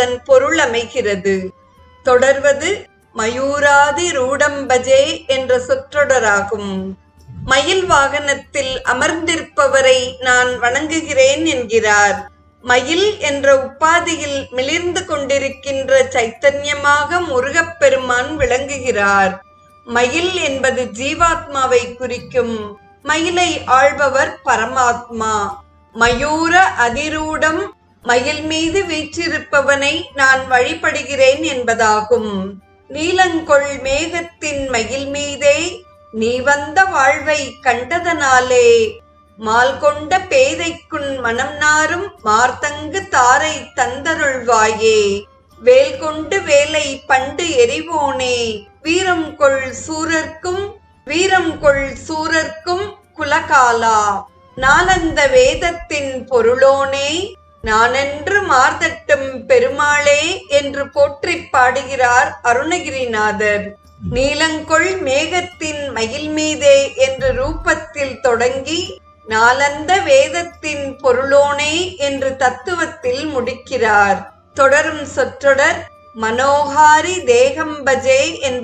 அதன் பொருள் அமைகிறது. தொடர்வது மயூராதி ரூடம்பஜே என்ற சொற்றொடராகும். மயில் வாகனத்தில் அமர்ந்திருப்பவரை நான் வணங்குகிறேன் என்கிறார். மயில் என்ற உப்பாதியில் மிளிர்ந்து கொண்டிருக்கின்ற சைத்தன்யமாக முருகப்பெருமான் விளங்குகிறார். மயில் என்பது ஜீவாத்மாவை குறிக்கும். மயிலை ஆள்பவர் பரமாத்மா. மயூர அதிரூடம் மயில் மீது வீற்றிருப்பவனை நான் வழிபடுகிறேன் என்பதாகும். நீலங்கொள் மேகத்தின் மயில் மீதே நீ வந்த வாழ்வை கண்டதனாலே. மால் கொண்ட பேதைக்குன் மனம் நாரும் மார்த்தங்கு தாரை தந்தருள்வாயே. வேல் கொண்டு வேலை பண்டு எரிவோனே வீரம் கொள் சூரர்க்கும் வீரம் கொள் சூரர்க்கும் குலகாலா. நானந்த வேதத்தின் பொருளோனே நானென்று மார்தட்டும் பெருமாளே என்று போற்றிப் பாடுகிறார் அருணகிரிநாதர். நீலங்கொள் மேகத்தின் மயில் மீதே என்ற ரூபத்தில் தொடங்கி நாலந்த வேதத்தின் பொருளோனே என்று தத்துவத்தில் முடிக்கிறார். தொடரும் சொற்றொடர் மனோஹாரி தேகம்பஜே என்ற